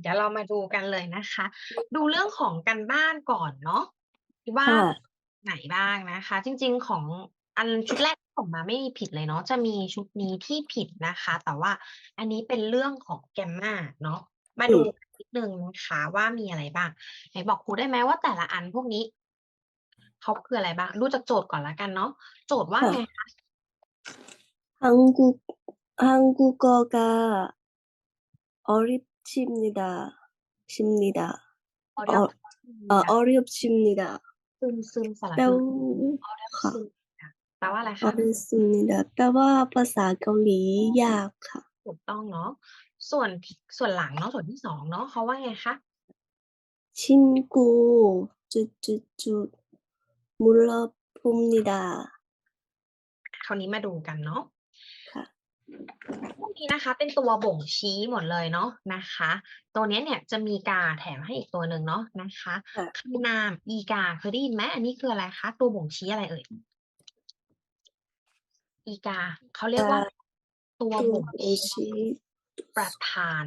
เดี๋ยวเรามาดูกันเลยนะคะ ดูเรื่องของการบ้านก่อนเนาะว่า ค่ะ ไหนบ้างนะคะ จริงๆของอันชุดแรกที่ส่งมาไม่มีผิดเลยเนาะจะมีชุดนี้ที่ผิดนะคะ แต่ว่าอันนี้เป็นเรื่องของแกมมาเนาะมาดูกันนิดนึงนะคะว่ามีอะไรบ้างไหนบอกครูได้ไหมว่าแต่ละอันพวกนี้เขาคืออะไรบ้างดูจากโจทย์ก่อนละกันเนาะโจทย์ว่า ค่ะ ไงคะ 한국 한국어가 어렵 습니다. 십니다. ออเดอ 어, 어, 어렵습니다. ซึมซึมสระ แปล อึ ว่า ออเดอ ค่ะ ซึมค่ะแปลว่าอะไรคะ 어렵습니다. แปลว่าภาษาเกาหลียากค่ะ ถูกต้องเนาะ ส่วนที่ส่วนหลังเนาะ ส่วนที่สองเนาะเขาว่าไงคะ 친구 쭈쭈쭈 물어봅니다. คราวนี้มาดูกันเนาะ ค่ะ พวกนี้นะคะ เป็นตัวบ่งชี้หมดเลยเนาะนะคะ ตัวเนี้ยเนี่ยจะมีกาแถมให้อีกตัวหนึ่งเนาะนะคะค่ะคำนามอีกาเคยได้ยินไหมอันนี้คืออะไรคะตัวบ่งชี้อะไรเอ่ยอีกาเขาเรียกว่า ตัวตัวบ่งบ่งชี้ชี้ประธาน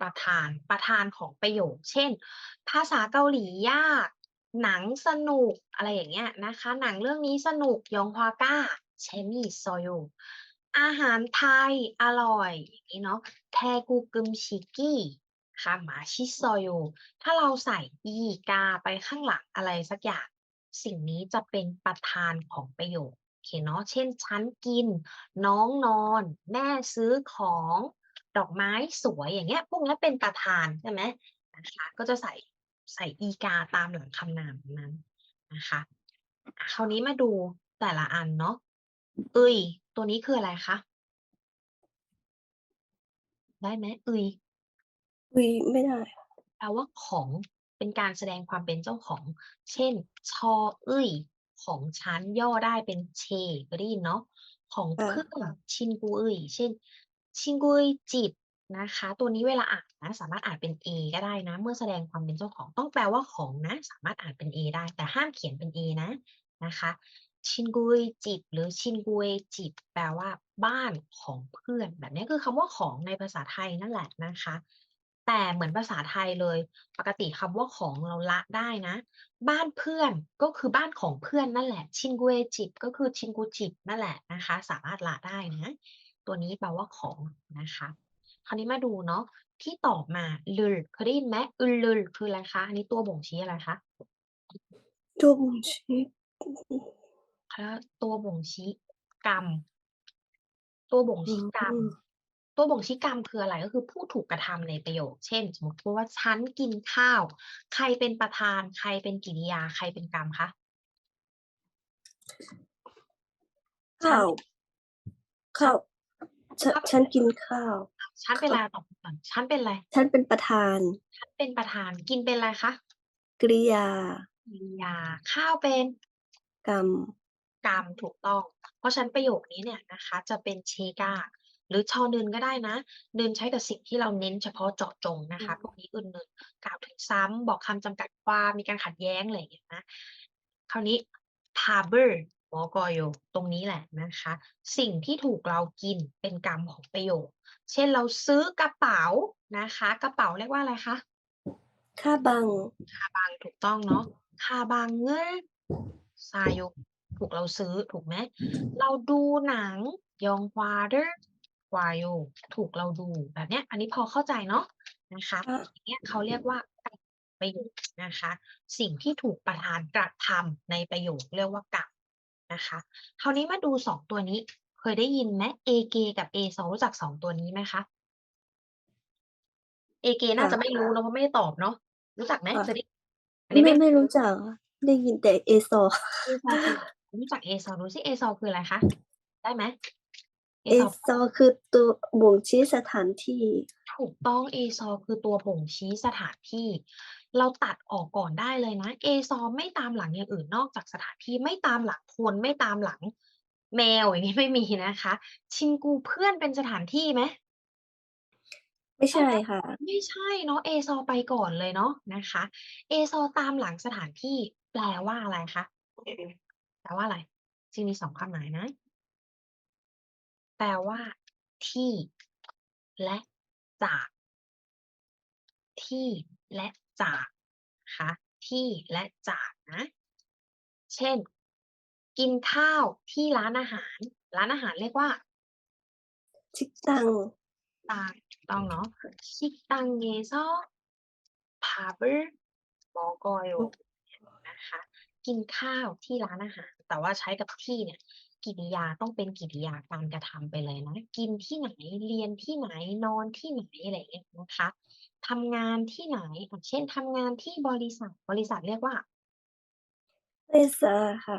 ประธานประธานของประโยค เช่น ภาษาเกาหลียาก หนังสนุกอะไรอย่างเงี้ยนะคะ หนังเรื่องนี้สนุกยองฮวาก้าเชมี่ซอโย อาหารไทยอร่อยอย่างนี้เนาะแทกูกึมชิกี้ค่ะหมาชิซอโยถ้าเราใส่อีกาไปข้างหลังอะไรสักอย่าง สิ่งนี้จะเป็นประธานของประโยคโอเคเนาะเช่นฉันกิน น้องนอน แม่ซื้อของดอกไม้สวยอย่างเงี้ย พวกนี้เป็นประธานใช่ไหมนะคะก็จะใส่ใส่อีกาตามหลังคำนามนั้นนะคะคราวนี้มาดูแต่ละอันเนาะ เอ้ยตัวนี้คืออะไรคะ ได้ไหมเอ้ยอุ้ยไม่ได้ แปลว่าของเป็นการแสดงความเป็นเจ้าของ เช่น ชอเอ้ย ของฉันย่อได้เป็นเชเคยได้ยินเนาะของค่ะเพื่อนชินกุเอ้ยเช่น ชินกุเอ้ยจิบนะคะ ตัวนี้เวลาอ่านนะสามารถอ่านเป็น A ก็ได้นะ เมื่อแสดงความเป็นเจ้าของต้องแปลว่าของนะ สามารถอ่านเป็น A ได้ แต่ห้ามเขียนเป็น A นะนะคะ ชินกุยจิบ หรือชินกุเอ้ยจิบ แปลว่าบ้านของเพื่อน แบบนี้คือคำว่าของในภาษาไทยนั่นแหละนะคะ แต่เหมือนภาษาไทยเลย ปกติคำว่าของเราละได้นะ บ้านเพื่อนก็คือบ้านของเพื่อนนั่นแหละ ชินกุเอจิบ ก็คือชินกุจิบนั่นแหละนะคะ สามารถละได้นะ ตัวนี้แปลว่าของนะคะ คราวนี้มาดูเนาะที่ตอบมาลืลเคยได้ยินไหมอึลลืลคืออะไรคะ อันนี้ตัวบ่งชี้อะไรคะ ตัวบ่งชี้ คะตัวบ่งชี้กรรม ตัวบ่งชี้กรรมอืมตัวบ่งชี้กรรมคืออะไร ก็คือผู้ถูกกระทำในประโยค เช่น สมมติว่าฉันกินข้าว ใครเป็นประธาน ใครเป็นกริยา ใครเป็นกรรมคะข้าวข้าว ฉัน ฉันกินข้าว ฉันเป็นอะไรตอบก่อนฉันเป็นอะไร ฉันเป็นประธาน ฉันเป็นประธาน กินเป็นอะไรคะกริยา กริยา ข้าวเป็น กรรม กรรมถูกต้อง เพราะฉะนั้นประโยคนี้เนี่ยนะคะ จะเป็นเชกาหรือชอนึนก็ได้นะ นึนใช้แต่สิ่งที่เราเน้นเฉพาะเจาะจงนะคะ พวกนี้อื่นนึนกล่าวถึงซ้ำบอกคำจำกัดความมีการขัดแย้งอะไรอย่างเงี้ยนะคราวนี้ t a b e r หมอกอโยตรงนี้แหละนะคะ สิ่งที่ถูกเรากินเป็นกรรมของประโยค เช่นเราซื้อกระเป๋านะคะ กระเป๋าเรียกว่าอะไรคะค่าบังคาบังถูกต้องเนาะคาบังเงยซายก ถูกเราซื้อถูกไหมเราดูหนังยองควาเดอร์ควายโยถูกเราดูแบบเนี้ย อันนี้พอเข้าใจเนาะนะคะค่ะอย่างเงี้ยเขาเรียกว่าประโยคนะคะ สิ่งที่ถูกประธานกระทำในประโยคเรียกว่ากรรมนะคะคราวนี้มาดูสองตัวนี้ เคยได้ยินไหม AG กับ A สองรู้จักสองตัวนี้ไหมคะ AG น่าจะไม่รู้เนอะเพราะไม่ได้ตอบเนาะรู้จักไหมค่ะเคยได้อันนี้ไม่ไม่ไม่รู้จักได้ยินแต่เอซอเอซอคือ รู้จักเอซอรู้สิเอซอคืออะไรคะได้ไหมเอเอซอซอคือตัวบ่งชี้สถานที่ ถูกต้องเอซอคือตัวบ่งชี้สถานที่ เราตัดออกก่อนได้เลยนะเอซอไม่ตามหลังอย่างอื่นนอกจากสถานที่ไม่ตามหลังคนไม่ตามหลัง แมวอย่างนี้ไม่มีนะคะ ชินกูเพื่อนเป็นสถานที่ไหม ไม่ใช่ค่ะ ไม่ใช่เนาะเอซอไปก่อนเลยเนาะนะคะเอซอตามหลังสถานที่แปลว่าอะไรคะแป ลว่าอะไรจริงมีสองความหมายนะ แปลว่า ที่ และจาก ที่และจากนะคะที่และจากนะ เช่น กินข้าวที่ร้านอาหาร ร้านอาหารเรียกว่าชิกตังตังต้องเนาะชิกตังเยซอพาเบอร์มอกอยนะคะ กินข้าวที่ร้านอาหาร แต่ว่าใช้กับที่เนี่ย กิริยาต้องเป็นกิริยาการกระทำไปเลยนะ กินที่ไหนเรียนที่ไหนนอนที่ไหนอะไรอย่างเงี้ยนะคะทำงานที่ไหนเช่นทำงานที่บริษัทบริษัทเรียกว่าเวซาค่ะ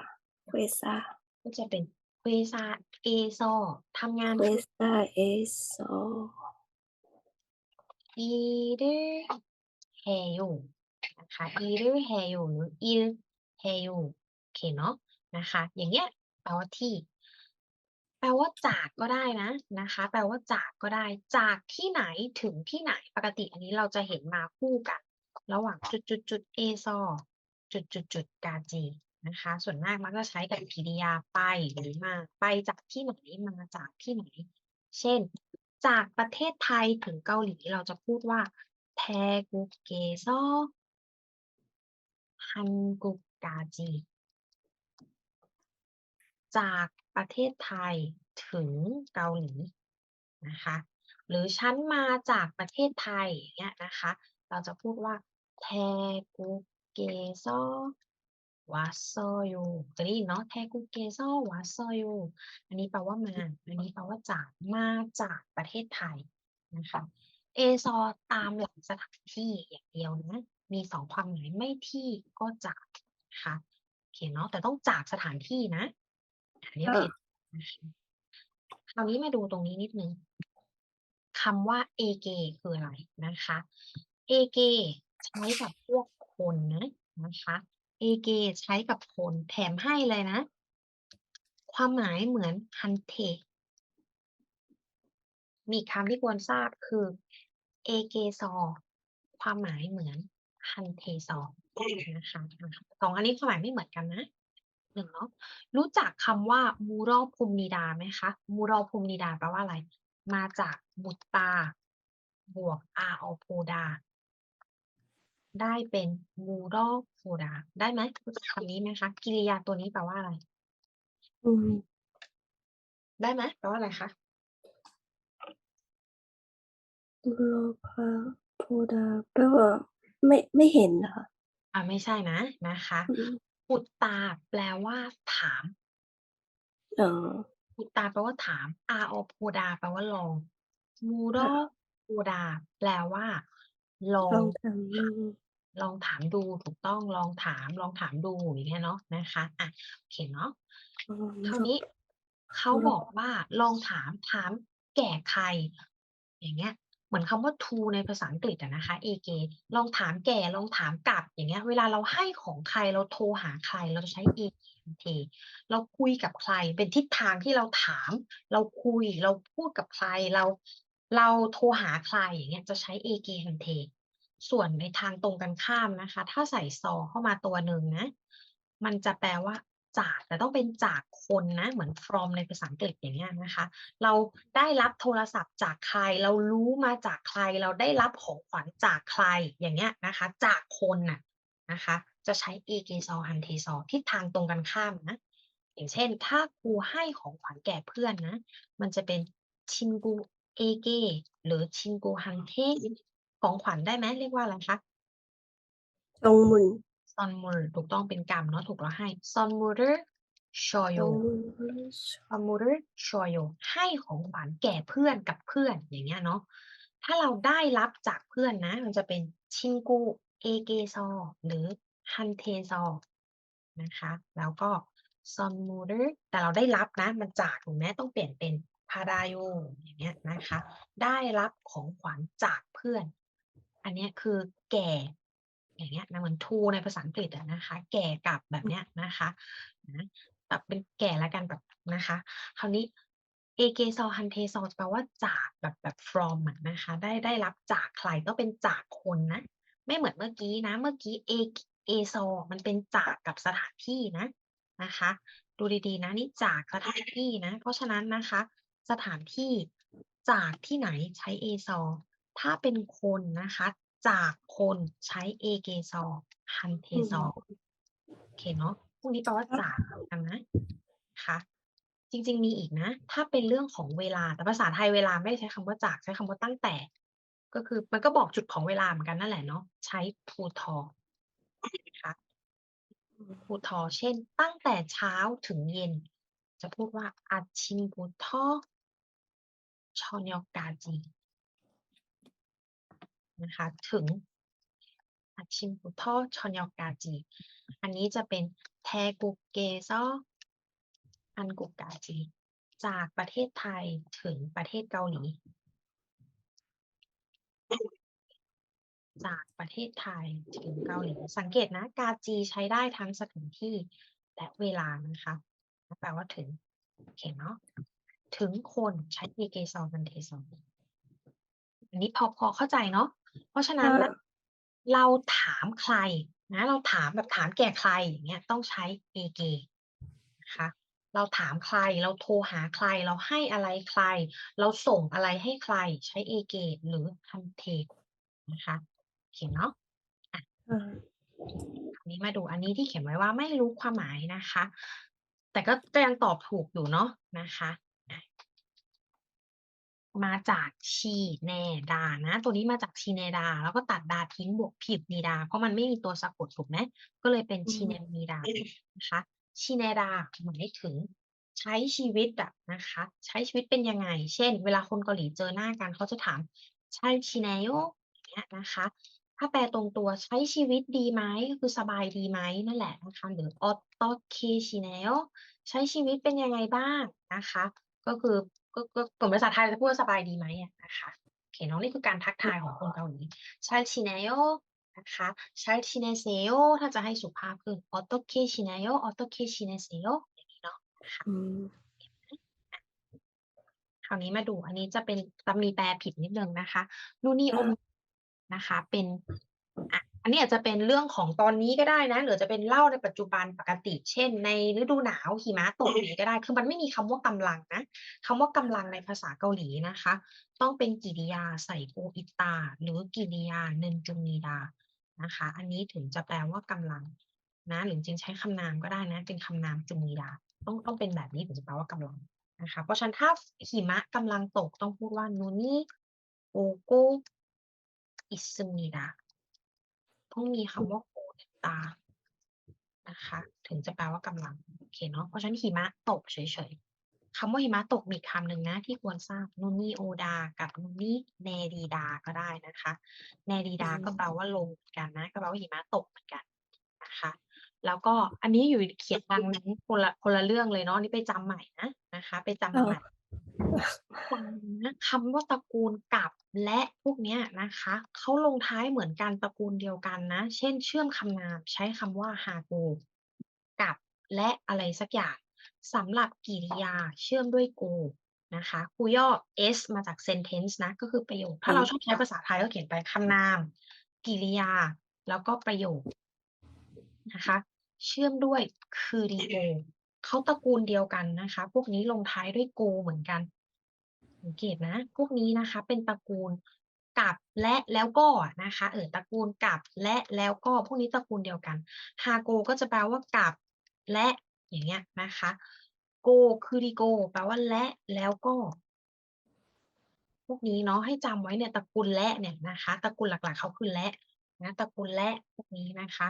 เวซาก็จะเป็นเวซาเอซอทำงานเวซาเอซออีเดอร์เฮยูนะคะอีเดอร์เฮยูหรืออีเฮยูโอเคเนาะ นะคะ อย่างเงี้ยแปลว่าที่ แปลว่าจากก็ได้นะนะคะ แปลว่าจากก็ได้ จากที่ไหนถึงที่ไหนปกติอันนี้เราจะเห็นมาคู่กัน ระหว่างจุดจุดจุดเอซอจุดจุดจุดกาจีนะคะ ส่วนมากมักจะใช้กับกริยาไปหรือมาไปจากที่ไหนมาจากที่ไหน เช่น จากประเทศไทยถึงเกาหลีเราจะพูดว่าแทกุกเกซอฮันกุกกาจี จากประเทศไทยถึงเกาหลีนะคะ หรือฉันมาจากประเทศไทยเงี้ยนะคะ เราจะพูดว่าแทกุเกซอวัสโซโยเคยได้ยินเนาะแทกุเกซอวัสโซโยอันนี้แปลว่ามา อันนี้แปลว่าจากมาจากประเทศไทยนะคะเอซอตามหลักสถานที่อย่างเดียวนะ มีสองความหมายไม่ที่ก็จากนะคะโอเคเนาะแต่ต้องจากสถานที่นะ อันนี้โอเคนะคะคราวนี้มาดูตรงนี้นิดนึงคำว่า ag คืออะไรนะคะ ag ใช้กับพวกคนนะนะคะ ag ใช้กับคนแถมให้เลยนะ ความหมายเหมือน hunte มีคำที่ควรทราบคือ ag ซอความหมายเหมือน hunte ซอนะคะสองอันนี้ความหมายไม่เหมือนกันนะ หนึ่งเนาะรู้จักคำว่ามูรอภูมิดาไหมคะมูรอภูมิดาแปลว่าอะไร มาจากบุตตา บวกอาอโพดา ได้เป็นมูรอโพดา ได้ไหมรู้จักคำนี้ไหมคะกิริยาตัวนี้แปลว่าอะไรอืมได้ไหมแปลว่าอะไรคะโลภะโพดาแปลว่าไม่ไม่เห็นค่ะอ่าไม่ใช่นะนะคะ อืมปุตตาแปลว่าถาม เอ่อปุตตาแปลว่าถาม อาอโพดาแปลว่าลองมูรอโพดา แปลว่า ลอลองงทำดูลองถามดูถูกต้องลองถาม ลองถามดูอย่างเงี้ยเนาะนะคะอะโอเคเนาะอืมคราวนี้เขาลองบอกว่าลองถามถามแก่ใคร อย่างเงี้ย เหมือนคำว่า to ในภาษาอังกฤษอะนะคะ ag ลองถามแก่ลองถามกลับอย่างเงี้ย เวลาเราให้ของใครเราโทรหาใครเราจะใช้ ag ทันทีเราคุยกับใครเป็นทิศทางที่เราถาม เราคุยเราพูดกับใครเรา เราโทรหาใครอย่างเงี้ยจะใช้ ag ทันทีส่วนในทางตรงกันข้ามนะคะ ถ้าใส่ซอเข้ามาตัวหนึ่งนะ มันจะแปลว่า จากแต่ต้องเป็นจากคนนะเหมือน from ในภาษาอังกฤษอย่างเงี้ยนะคะ เราได้รับโทรศัพท์จากใคร เรารู้มาจากใคร เราได้รับของขวัญจากใครอย่างเงี้ยนะคะ จากคนน่ะนะคะ จะใช้เอเกซอฮันเทซทิศทางตรงกันข้ามนะ อย่างเช่น ถ้าครูให้ของขวัญแก่เพื่อนนะ มันจะเป็นชินกูเอเกหรือชินกูฮันเทของขวัญได้ไหมเรียกว่าอะไรคะจงมุน ซอนมูลถูกต้องเป็นกรรมเนาะถูกแล้วให้ซอนมูลชอจโยงมุนซอนมูลชอโยให้ของขวัญแก่เพื่อนกับเพื่อนอย่างเงี้ยเนาะถ้าเราได้รับจากเพื่อนนะ มันจะเป็นชิงกูเอเกซอหรือฮันเทซอนะคะ แล้วก็ซอนมูลแต่เราได้รับนะ มันจากถูกไหมต้องเปลี่ยนเป็นพาราโยอย่างเงี้ยนะคะ ได้รับของขวัญจากเพื่อน อันเนี้ยคือแก่ อย่างเงี้ยนะเหมือน to ในภาษาอังกฤษนะคะ แก่กับแบบเนี้ยนะคะนะแบบเป็นแก่แล้วกันแบบนะคะ คราวนี้เอเกซอฮันเทซอแปลว่าจากแบบแบบ from นะคะ ได้ได้รับจากใครต้องเป็นจากคนนะ ไม่เหมือนเมื่อกี้นะ เมื่อกี้เอเอซอมันเป็นจากกับสถานที่นะนะคะ ดูดีๆนะนี่จากสถานที่นะ เพราะฉะนั้นนะคะ สถานที่จากที่ไหนใช้เอซอถ้าเป็นคนนะคะ จากคนใช้เอเกซอฮันเทซอโอเคเนาะพวกนี้แปลว่าจากกันนะค่ะจริง ๆ มีอีกนะ ถ้าเป็นเรื่องของเวลา แต่ภาษาไทยเวลาไม่ได้ใช้คำว่าจากใช้คำว่าตั้งแต่ ก็คือมันก็บอกจุดของเวลาเหมือนกันนั่นแหละเนาะใช้พูทอนะคะพูทอเช่น ตั้งแต่เช้าถึงเย็น จะพูดว่าอาชิมพูทอชอนยอกาจี นะคะถึงอาชิมพูทอชอนยอกาจี อันนี้จะเป็นแทกุเกซออันกุกาจี จากประเทศไทยถึงประเทศเกาหลี จากประเทศไทยถึงเกาหลี สังเกตนะ กาจีใช้ได้ทั้งสถานที่และเวลานะคะแปลว่าถึงโอเคเนาะถึงคนใช้เอเกซอกันเทซออันนี้พอพอเข้าใจเนาะ เพราะฉะนั้นค่ะเราถามใครนะ เราถามแบบถามแก่ใครอย่างเงี้ยต้องใช้เอเกนะคะเราถามใครเราโทรหาใครเราให้อะไรใคร เราส่งอะไรให้ใครใช้เอเกหรือฮันเทนะคะโอเคเนาะค่ะอันนี้มาดูอันนี้ที่เขียนไว้ว่าไม่รู้ความหมายนะคะ แต่ก็ก็ยังตอบถูกอยู่เนาะนะคะอะ มาจากชีแนดานะ ตัวนี้มาจากชีแนดา แล้วก็ตัดดาทิ้งบวกผิดนีดา เพราะมันไม่มีตัวสะกดถูกไหมก็เลยเป็นอืมชีแนนีดานะคะชีแนดาหมายถึงใช้ชีวิตอะนะคะ ใช้ชีวิตเป็นยังไง เช่น เวลาคนเกาหลีเจอหน้ากันเขาจะถามใช่ชีแนโยอย่างเงี้ยนะคะ ถ้าแปลตรงตัวใช้ชีวิตดีไหมก็คือสบายดีไหมนั่นแหละนะคะหรือออโตเคชิเนลใช้ชีวิตเป็นยังไงบ้างนะคะ ก็คือ ก็ก็กลุ่มภาษาไทยจะพูดว่าสบายดีไหมอะนะคะโอเคเน้องนี่คือการทักทายของคนเกาหลีใช้ชิเนลนะคะใช้ชิเนเซโยถ้าจะให้สุภาพคือออโตเคชิเนลออโตเคชิเนเซโยอย่างนี้เนาะอืมคราวนี้มาดูอันนี้จะเป็นจะมีแปลผิดนิดนึงนะคะนูนี่อมนะคะ เป็นอะ อันนี้อาจจะเป็นเรื่องของตอนนี้ก็ได้นะ หรือจะเป็นเล่าในปัจจุบันปกติ เช่น ในฤดูหนาวหิมะตกอย่างนี้ก็ได้ คือมันไม่มีคำว่ากำลังนะคำว่ากำลังในภาษาเกาหลีนะคะ ต้องเป็นกริยาใส่โกอิตา หรือกิริยาเนนจุนีดานะคะ อันนี้ถึงจะแปลว่ากำลังนะหรือจริงใช้คำนามก็ได้นะ เป็นคำนามจุนีดา ต้องต้องเป็นแบบนี้ถึงจะแปลว่ากำลังนะคะ เพราะฉะนั้นถ้าหิมะกำลังตกต้องพูดว่านูนี่โอโกอิซึมิดะ ต้องมีคำว่าโกตานะคะ ถึงจะแปลว่ากำลังโอเคเนาะเพราะฉะนั้นหิมะตกเฉยๆคำว่าหิมะตกมีคำหนึ่งนะที่ควรทราบนูนี่โอดา กับนูนี่เนรีดาก็ได้นะคะเนรีดาก็แปลว่าลงเหมือนกันนะก็แปลว่าหิมะตกเหมือนกันนะคะแล้วก็อันนี้อยู่เขียนดังนั้นคนละคนละเรื่องเลยเนาะนี่ไปจำใหม่นะนะคะ ไปจำใหม่ ฟังนะคำว่าตระกูลกับ และพวกเนี้ยนะคะ เขาลงท้ายเหมือนกันตระกูลเดียวกันนะ เช่น เชื่อมคำนามใช้คำว่าฮาโกกับ และอะไรสักอย่างสำหรับกริยาเชื่อมด้วยโกนะคะครูย่อ s มาจาก sentence นะ ก็คือประโยค ถ้าเราชอบใช้ภาษาไทยก็เขียนไปคำนาม กริยา แล้วก็ประโยคนะคะ เชื่อมด้วยคือดีโก เขาตระกูลเดียวกันนะคะ พวกนี้ลงท้ายด้วยโกเหมือนกันสังเกตนะ พวกนี้นะคะ เป็นตระกูลกับและแล้วก็นะคะ เออตระกูลกับและแล้วก็พวกนี้ตระกูลเดียวกันฮาโกก็จะแปลว่ากับและอย่างเงี้ยนะคะโกคือดีโกแปลว่าและแล้วก็ พวกนี้เนาะให้จำไว้เนี่ยตระกูลและเนี่ยนะคะตระกูลหลักๆเขาคือและนะตระกูลและพวกนี้นะคะ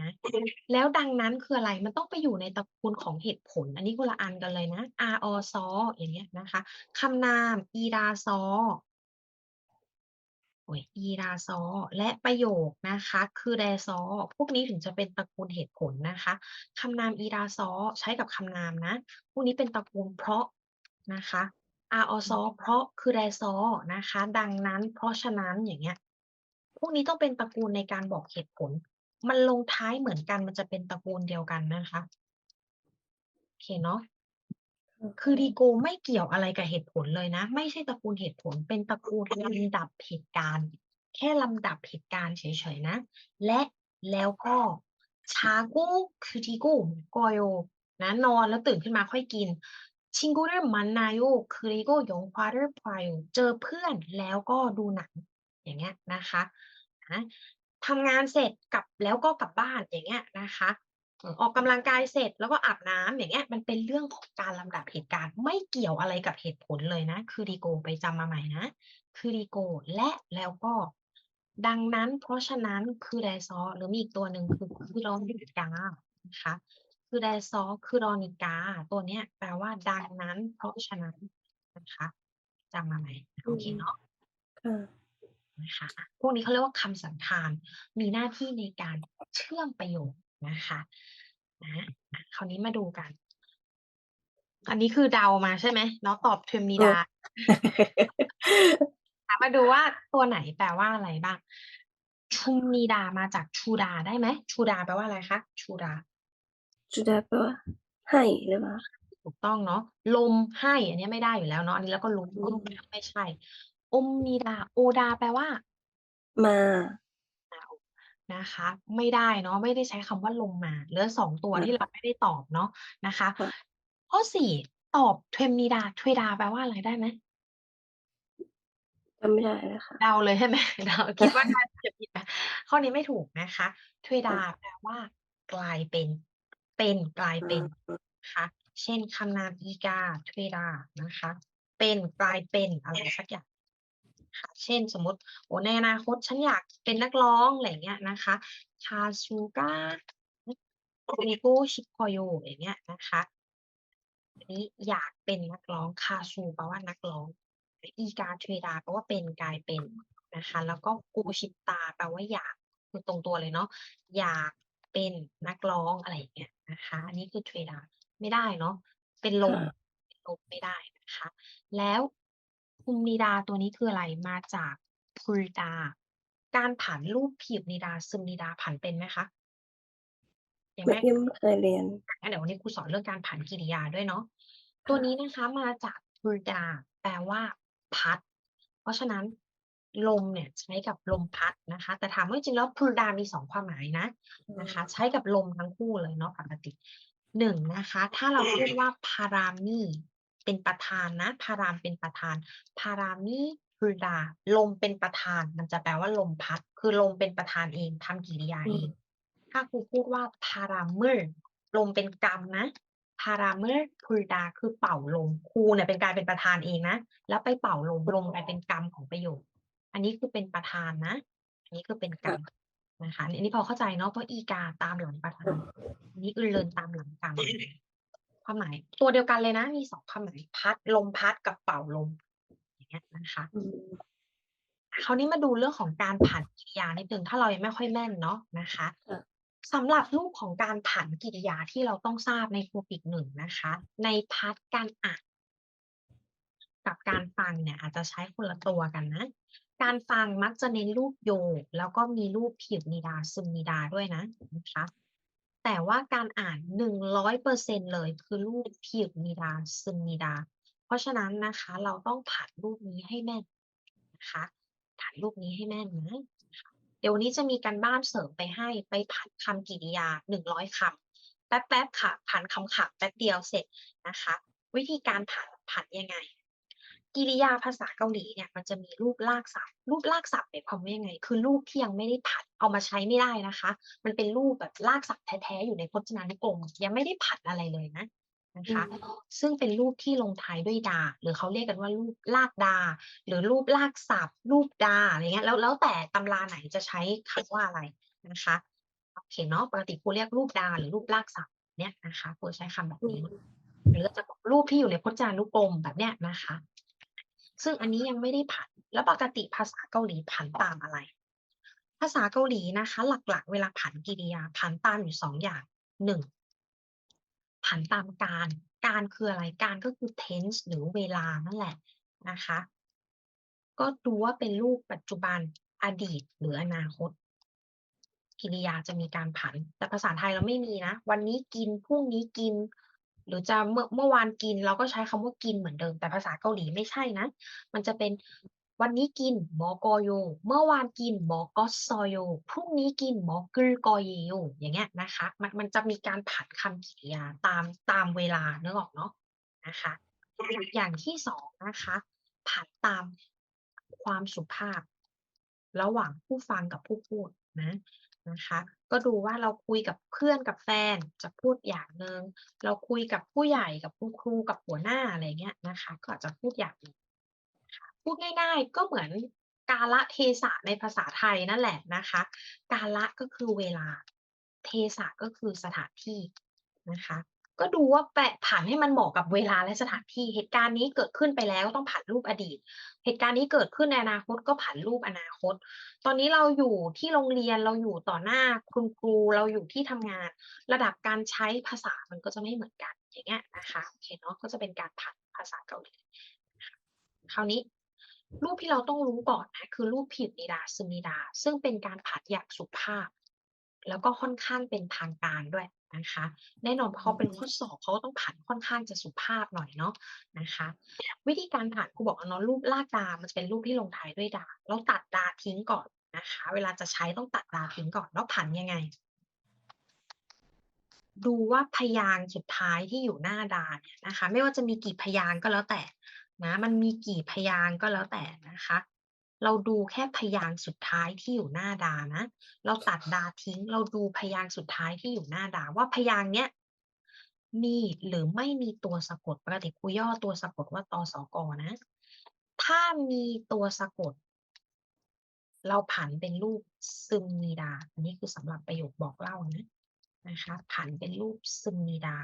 นะ แล้วดังนั้นคืออะไร มันต้องไปอยู่ในตระกูลของเหตุผล อันนี้คนละอันกันเลยนะ r o ซอ อย่างเงี้ยนะคะคำนาม อีดาซอโอ้ยอีดาซอ และประโยคนะคะ คือแดซอ พวกนี้ถึงจะเป็นตระกูลเหตุผลนะคะคำนามอีดาซอ ใช้กับคำนามนะ พวกนี้เป็นตระกูลเพราะนะคะ r o ซอ เพราะคือแดซอ นะคะ ดังนั้น เพราะฉะนั้นอย่างเงี้ย พวกนี้ต้องเป็นตระกูลในการบอกเหตุผล มันลงท้ายเหมือนกันมันจะเป็นตระกูลเดียวกันนะคะโอเคเนาะคือดีโกไม่เกี่ยวอะไรกับเหตุผลเลยนะ ไม่ใช่ตระกูลเหตุผล เป็นตระกูลลำดับเหตุการณ์ แค่ลำดับเหตุการณ์เฉยๆนะ และแล้วก็ชากูคือดีโกกอยโยนะนอนแล้วตื่นขึ้นมาค่อยกินชิงกูเรมันนาโยคือดีโกยงควาเรพายเจอเพื่อนแล้วก็ดูหนังอย่างเงี้ยนะคะนะ ทำงานเสร็จกลับแล้วก็กลับบ้านอย่างเงี้ยนะคะเอ่อออกกำลังกายเสร็จแล้วก็อาบน้ำอย่างเงี้ย มันเป็นเรื่องของการลำดับเหตุการณ์ ไม่เกี่ยวอะไรกับเหตุผลเลยนะ คือดีโกไปจำมาใหม่นะ คือดีโกและแล้วก็ ดังนั้น เพราะฉะนั้นคือแดซอหรือมีอีกตัวหนึ่งคือคือรอนิกานะคะคือแดซอคือรอนิกา ตัวเนี้ยแปลว่าดังนั้น เพราะฉะนั้นนะคะจำมาใหม่โอเคเนาะค่ะ นะคะพวกนี้เขาเรียกว่าคำสันธาน มีหน้าที่ในการเชื่อมประโยคนะคะนะอะคราวนี้มาดูกัน อันนี้คือเดามาใช่ไหมเนาะตอบเทอมนิดาอะมาดูว่าตัวไหนแปลว่าอะไรบ้างชุมนิดามาจากชูดาได้ไหมชูดาแปลว่าอะไรคะชูดาจุดาแปลว่าให้หรือเปล่าถูกต้องเนาะลมให้ อันนี้ไม่ได้อยู่แล้วเนาะอันนี้แล้วก็ลมอืมไม่ใช่ อมนิดา โอดา แปลว่ามานะคะ ไม่ได้เนาะไม่ได้ใช้คำว่าลงมาเหลือสองตัวค่ะที่เราไม่ได้ตอบเนาะนะคะ ค่ะข้อสี่ตอบเทมนีดาทวดาแปลว่าอะไรได้ไหมจำไม่ได้แล้วค่ะ เดาเลยใช่ไหม เดาคิดว่าน่าจะผิดนะข้อนี้ไม่ถูกนะคะทวดาแปลว่า กลายเป็น เป็นกลายเป็นนะคะเช่นคำนามอีกาทวดานะคะ เป็นกลายเป็นอะไรสักอย่าง ค่ะ เช่นสมมติโอ้ในอนาคตฉันอยากเป็นนักร้องอะไรอย่างเงี้ยนะคะคาซูการิโกชิโกโยอย่างเงี้ยนะคะอันนี้อยากเป็นนักร้องคาซูแปลว่านักร้องอีกาเทรดาแปลว่าเป็นกลายเป็นนะคะ แล้วก็กูชิตาแปลว่าอยากคือตรงตัวเลยเนาะอยากเป็นนักร้องอะไรอย่างเงี้ยนะคะอันนี้คือเทรดาไม่ได้เนาะเป็นลมค่ะเป็นลมไม่ได้นะคะ แล้ว คุมนิดาตัวนี้คืออะไรมาจากพูลดา การผันรูปผีบนิดาซึมนิดาผันเป็นไหมคะยังไม่ไม่ยังไม่เคยเรียนงั้นเดี๋ยววันนี้ครูสอนเรื่องการผันกิริยาด้วยเนาะตัวนี้นะคะมาจากพูลดา แปลว่า พัด เพราะฉะนั้นลมเนี่ยใช้กับลมพัดนะคะ แต่ถามว่าจริงๆแล้วพูลดามีสองความหมายนะนะคะ ใช้กับลมทั้งคู่เลยเนาะปกติหนึ่งนะคะ ถ้าเราพูดว่าพารามี เป็นประธานนะพารามเป็นประธาน พารามีพูลดาลมเป็นประธาน มันจะแปลว่าลมพัด คือลมเป็นประธานเองทำกิริยาอืเอมงถ้าครูพูดว่าพารามอร์ลมเป็นกรรมนะพารามอร์พูลดาคือเป่าลมครูเนี่ยเป็นการเป็นประธานเองนะแล้วไปเป่าลมลมกลายเป็นกรรมของประโยค อันนี้คือเป็นประธานนะ อันนี้คือเป็นกรรมนะคะอันนี้พอเข้าใจเนาะเพราะอีกาตามหลังประธานอันนี้อือเลินตามหลังกรรม ความหมาย ตัวเดียวกันเลยนะ มีสองความหมายพัดลมพัดกับเป่าลมอย่างเงี้ยนะคะอืมคราวนี้มาดูเรื่องของการผันกิริยานิดนึงถ้าเรายังไม่ค่อยแม่นเนาะนะคะค่ะสำหรับรูปของการผันกิริยาที่เราต้องทราบในครูปิกหนึ่งนะคะ ในพาร์ทการอ่านกับการฟังเนี่ยอาจจะใช้คนละตัวกันนะ การฟังมักจะเน้นรูปโยกแล้วก็มีรูปผิวนิดาซึมนิดาด้วยนะนะคะ แต่ว่าการอ่านหนึ่งร้อยเปอร์เซ็นเลย คือรูปผิวนิดาซึมนิดา เพราะฉะนั้นนะคะ เราต้องผันรูปนี้ให้แม่นนะคะผันรูปนี้ให้แม่นนะเดี๋ยววันนี้จะมีการบ้านเสริมไปให้ไปผันคำกริยาหนึ่งร้อยคำแป๊บๆค่ะผันคำขับแป๊บเดียวเสร็จนะคะ วิธีการผันผันยังไง กิริยาภาษาเกาหลีเนี่ยมันจะมีรูปลากศัพท์ รูปลากศัพท์หมายความว่ายังไง คือรูปที่ยังไม่ได้ผันเอามาใช้ไม่ได้นะคะ มันเป็นรูปแบบลากศัพท์แท้ๆอยู่ในพจนานุกรมยังไม่ได้ผันอะไรเลยนะนะคะซึ่งเป็นรูปที่ลงท้ายด้วยดา หรือเขาเรียกกันว่ารูปลากดา หรือรูปลากศัพท์ รูปดาอะไรเงี้ยแล้วแล้วแต่ตำราไหนจะใช้คำว่าอะไรนะคะโอเคเนาะปกติครูเรียกรูปดาหรือรูปลากศัพท์เนี่ยนะคะครูใช้คำแบบอืนี้มหรือจะบอกรูปที่อยู่ในพจนานุกรมแบบเนี้ยนะคะ ซึ่งอันนี้ยังไม่ได้ผัน แล้วปกติภาษาเกาหลีผันตามอะไร ภาษาเกาหลีนะคะ หลักๆ เวลาผันกริยาผันตามอยู่สองอย่างหนึ่งผันตามการ การคืออะไร การก็คือ tense หรือเวลานั่นแหละนะคะ ก็ดูว่าเป็นรูปปัจจุบันอดีตหรืออนาคต กิริยาจะมีการผัน แต่ภาษาไทยเราไม่มีนะ วันนี้กิน พรุ่งนี้กิน หรือจะเมื่อเมื่อวานกิน เราก็ใช้คำว่ากินเหมือนเดิม แต่ภาษาเกาหลีไม่ใช่นะ มันจะเป็นวันนี้กินหมอกอโย เมื่อวานกินหมอกอซอโย พรุ่งนี้กินหมอกึกอเยโย อย่างเงี้ยนะคะ มันมันจะมีการผันคำกริยาตามตามเวลาเนื้อออกเนาะนะคะ อย่างที่สองนะคะ ผันตามความสุภาพ ระหว่างผู้ฟังกับผู้พูดนะ นะคะ ก็ดูว่าเราคุยกับเพื่อนกับแฟนจะพูดอย่างหนึ่งเราคุยกับผู้ใหญ่กับคุณครูกับหัวหน้าอะไรเงี้ยนะคะ ก็อาจจะพูดอย่างนึงพูดง่ายๆก็เหมือนกาละเทศะในภาษาไทยนั่นแหละนะคะ กาละก็คือเวลา เทศะก็คือสถานที่นะคะ ก็ดูว่าแปะผันให้มันเหมาะกับเวลาและสถานที่ เหตุการณ์นี้เกิดขึ้นไปแล้วต้องผันรูปอดีต เหตุการณ์นี้เกิดขึ้นในอนาคตก็ผันรูปอนาคต ตอนนี้เราอยู่ที่โรงเรียนเราอยู่ต่อหน้าคุณครูเราอยู่ที่ทำงาน ระดับการใช้ภาษามันก็จะไม่เหมือนกันอย่างเงี้ยนะคะโอเคเนาะก็จะเป็นการผันภาษาเกาหลีคราวนี้รูปที่เราต้องรู้ก่อนนะคือรูปผิวนิดาซึนิดา ซึ่งเป็นการผันอย่างสุภาพ แล้วก็ค่อนข้างเป็นทางการด้วย นะคะ แน่นอนเพราะเขาเป็นข้อสอบเขาก็ต้องผันค่อนข้างจะสุภาพหน่อยเนาะนะคะ วิธีการผันครูบอกเนาะรูปลากดา มันจะเป็นรูปที่ลงท้ายด้วยดา เราตัดดาทิ้งก่อนนะคะ เวลาจะใช้ต้องตัดดาทิ้งก่อนแล้วผันยังไง ดูว่าพยางสุดท้ายที่อยู่หน้าดาเนี่ยนะคะ ไม่ว่าจะมีกี่พยางก็แล้วแต่นะ มันมีกี่พยางก็แล้วแต่นะคะ เราดูแค่พยางค์สุดท้ายที่อยู่หน้าดานะ เราตัดดาทิ้ง เราดูพยางค์สุดท้ายที่อยู่หน้าดา ว่าพยางค์เนี้ยมีหรือไม่มีตัวสะกดปกติครูย่อตัวสะกดว่าตสกนะ ถ้ามีตัวสะกด เราผันเป็นรูปซึมนีดา อันนี้คือสำหรับประโยคบอกเล่านะนะคะผันเป็นรูปซึมนีดา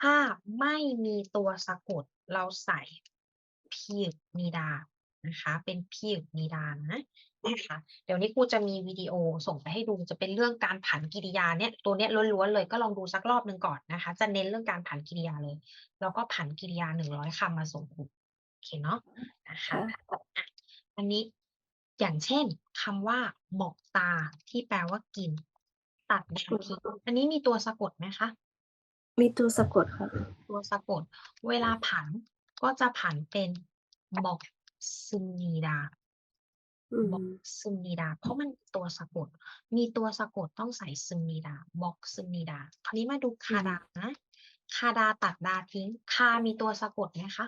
ถ้าไม่มีตัวสะกดเราใส่พีกนีดา นะคะ เป็นพีกนีดานะนะคะ เดี๋ยวนี้ครูจะมีวิดีโอส่งไปให้ดูจะเป็นเรื่องการผันกิริยาเนี่ยตัวเนี้ยล้วนๆเลยก็ลองดูสักรอบหนึ่งก่อนนะคะ จะเน้นเรื่องการผันกิริยาเลย แล้วก็ผันกิริยาหนึ่งร้อยคำมาส่งครูโอเคเนาะนะคะค่ะอะอันนี้อย่างเช่นคำว่าหมอกตาที่แปลว่ากิน ตัดดาวทิ้งอันนี้มีตัวสะกดไหมคะมีตัวสะกดค่ะ ตัวสะกด เวลาผันก็จะผันเป็นหมอก ซึมนีดาอืมบอกซึมนีดา เพราะมันมีตัวสะกด มีตัวสะกดต้องใส่ซึมนีดาบอกซึมนีดา คราวนี้มาดูคาดานะ คาดาตัดดาทิ้ง คา มีตัวสะกดไหมคะ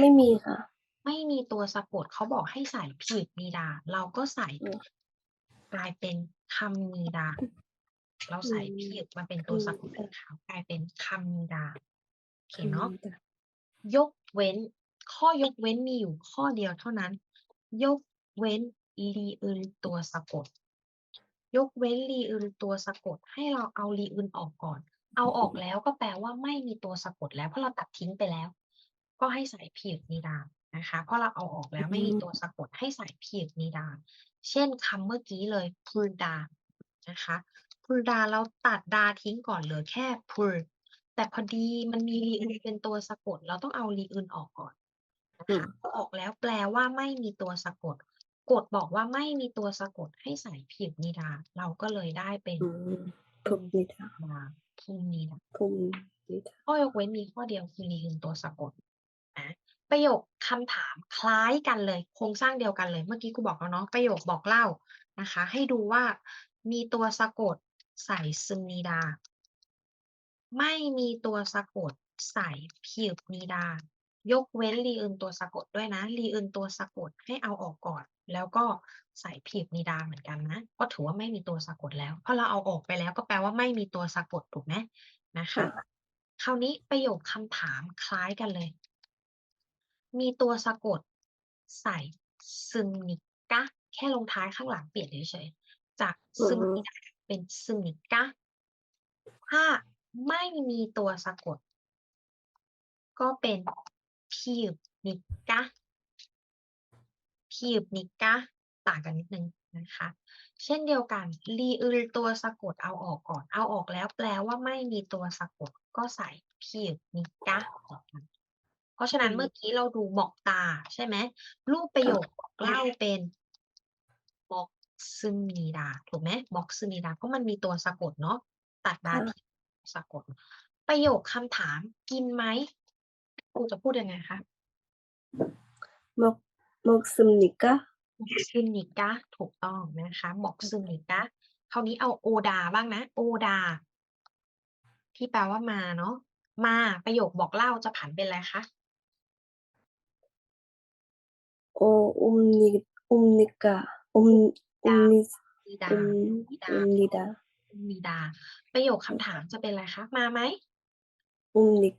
ไม่มีค่ะ ไม่มีตัวสะกดเขาบอกให้ใส่ผิดนีดา เราก็ใส่อืมกลายเป็นคำนีดา เราใส่อืมผิดมาเป็นตัวสะกดอืมขาวกลายเป็นคำนีดาโอเคเนาะค่ะยกเว้น ข้อยกเว้นมีอยู่ข้อเดียวเท่านั้น ยกเว้นลีอึนตัวสะกด ยกเว้นลีอึนตัวสะกด ให้เราเอาลีอึนออกก่อน เอาออกแล้วก็แปลว่าไม่มีตัวสะกดแล้วเพราะเราตัดทิ้งไปแล้ว ก็ให้ใส่พีกนีดานะคะเพราะเราเอาออกแล้วไม่มีตัวสะกดให้ใส่พีกนีดา เช่นคำเมื่อกี้เลยพูดานะคะพูดาเราตัดดาทิ้งก่อนเหลือแค่พูดแต่พอดีมันมีลีอึนเป็นตัวสะกด เราต้องเอาลีอึนออกก่อนนะ อืคะมพอออกแล้วแปลว่าไม่มีตัวสะกด กฎบอกว่าไม่มีตัวสะกดให้ใส่พีกนีดา เราก็เลยได้เป็นอืมภูมินิดาดาภูมินีดาภูมินิดาข้อยกเว้นมีข้อเดียวคือลีอึนตัวสะกดนะประโยคคำถามคล้ายกันเลย โครงสร้างเดียวกันเลย เมื่อกี้ครูบอกแล้วเนาะประโยคบอกเล่านะคะ ให้ดูว่ามีตัวสะกดใส่ซึมนีดา ไม่มีตัวสะกดใส่ผิวนีดา ยกเว้นลีอึนตัวสะกดด้วยนะลีอึนตัวสะกดให้เอาออกก่อน แล้วก็ใส่ผิวนีดาเหมือนกันนะ ก็ถือว่าไม่มีตัวสะกดแล้ว เพราะเราเอาออกไปแล้วก็แปลว่าไม่มีตัวสะกดถูกไหมนะคะคราวนี้ประโยคคำถามคล้ายกันเลย มีตัวสะกดใส่ซึมนิกะแค่ลงท้ายข้างหลังเปลี่ยนเฉยๆจากซึมนิกะเป็นซึมนิกะถ้าไม่มีตัวสะกด ก็เป็น พีบนิกะพีบนิกะต่างกันนิดนึงนะคะ เช่นเดียวกันรีอึลตัวสะกดเอาออกก่อน เอาออกแล้วแปลว่าไม่มีตัวสะกดก็ใส่พีบนิกะออกมาเพราะฉะนั้นอืมเมื่อกี้เราดูหมอกตาใช่ไหมรูปประโยคบอกเล่าเป็นบอกซึมนีดาถูกไหมบอกซึมนีดาเพราะมันมีตัวสะกดเนาะตัดดาค่ะทิ้งสะกด ประโยคคำถามกินไหม ครูจะพูดยังไงคะมกมกซึมนิกะบอกซึมนิกะถูกต้องนะคะบอกซึมนิกะคราวนี้เอาโอดาบ้างนะโอดา ที่แปลว่ามาเนาะมาประโยคบอกเล่าจะผันเป็นอะไรคะโออุมนิอุมนิกะโออุมอุมนินิดาอุมนิดาอุมนิดาอุมนิดา ประโยคคำถามจะเป็นอะไรคะ มาไหมอุมนิ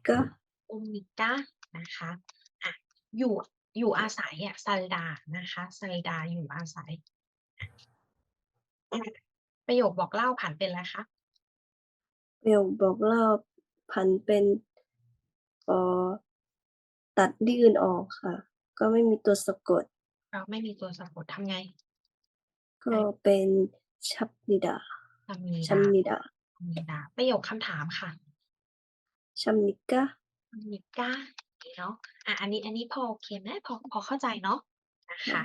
กะอุมนิกานะคะอะอยู่อยู่อาศัยอะซัลดานะคะซัลดาอยู่อาศัยอะประโยคบอกเล่าผ่านเป็นอะไรคะประโยคบอกเล่าผันเป็นเอ่อตัดยื่นออกค่ะ ก็ไม่มีตัวสะกด เราไม่มีตัวสะกดทำไงก็เป็นชับนิดาทำนีชัมดานิดาทำนีดาประโยคคำถามค่ะชัมนิกะ ทำนิกาเนาะ อะอันนี้ อันนี้พอโอเคไหม พอ พอเข้าใจเนาะ นะคะ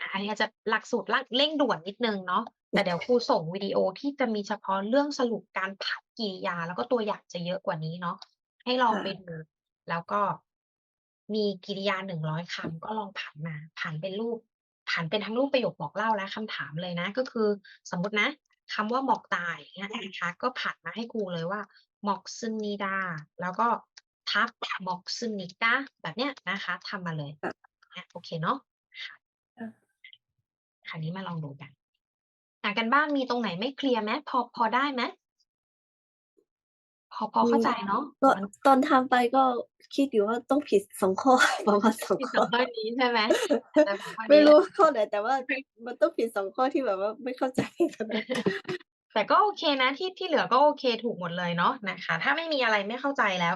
อะอันนี้อาจจะหลักสูตรเร่งด่วนนิดนึงเนาะ แต่เดี๋ยวครูส่งวิดีโอที่จะมีเฉพาะเรื่องสรุปการผัดกริยา แล้วก็ตัวอย่างจะเยอะกว่านี้เนาะ ให้ลองไปดู แล้วก็มีกริยาหนึ่งร้อยคำ ก็ลองผันมา ผันเป็นรูป ผันเป็นทั้งรูปประโยคบอกเล่าและคำถามเลยนะ ก็คือสมมตินะคำว่าหมอกตายอย่างเงี้ยนะคะ ก็ผัดมาให้ครูเลยว่าหมอกซึนนิดา แล้วก็ ทับหมอกซึนนิกาแบบเนี้ยนะคะทำมาเลยเนี่ยโอเคเนาะค่ะคราวนี้มาลองดูกันอะกันบ้านมีตรงไหนไม่เคลียร์ไหมพอพอได้ไหมพอพอเข้าใจเนาะก็มันตอนทำไปก็คิดอยู่ว่าต้องผิดสองข้อประมาณสองที่สข้อองข้อนี้ใช่ไหมแต่ข้อไม่นี้รู้ข้อไหนแต่ว่ามันต้องผิดสองข้อที่แบบว่าไม่เข้าใจกันแต่ก็โอเคนะที่ที่เหลือก็โอเคถูกหมดเลยเนาะนะคะ ถ้าไม่มีอะไรไม่เข้าใจแล้ว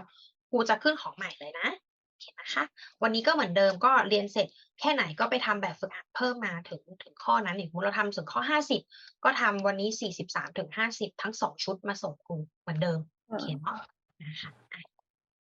ครูจะขึ้นของใหม่เลยนะโอเคนะคะ วันนี้ก็เหมือนเดิมก็เรียนเสร็จแค่ไหนก็ไปทำแบบฝึกหัดเพิ่มมาถึงถึงข้อนั้นอย่างเราทำถึงข้อห้าสิบก็ทำวันนี้สี่สิบสามถึงห้าสิบทั้งสองชุดมาส่งครูเหมือนเดิมโอเคเนาะนะคะอะ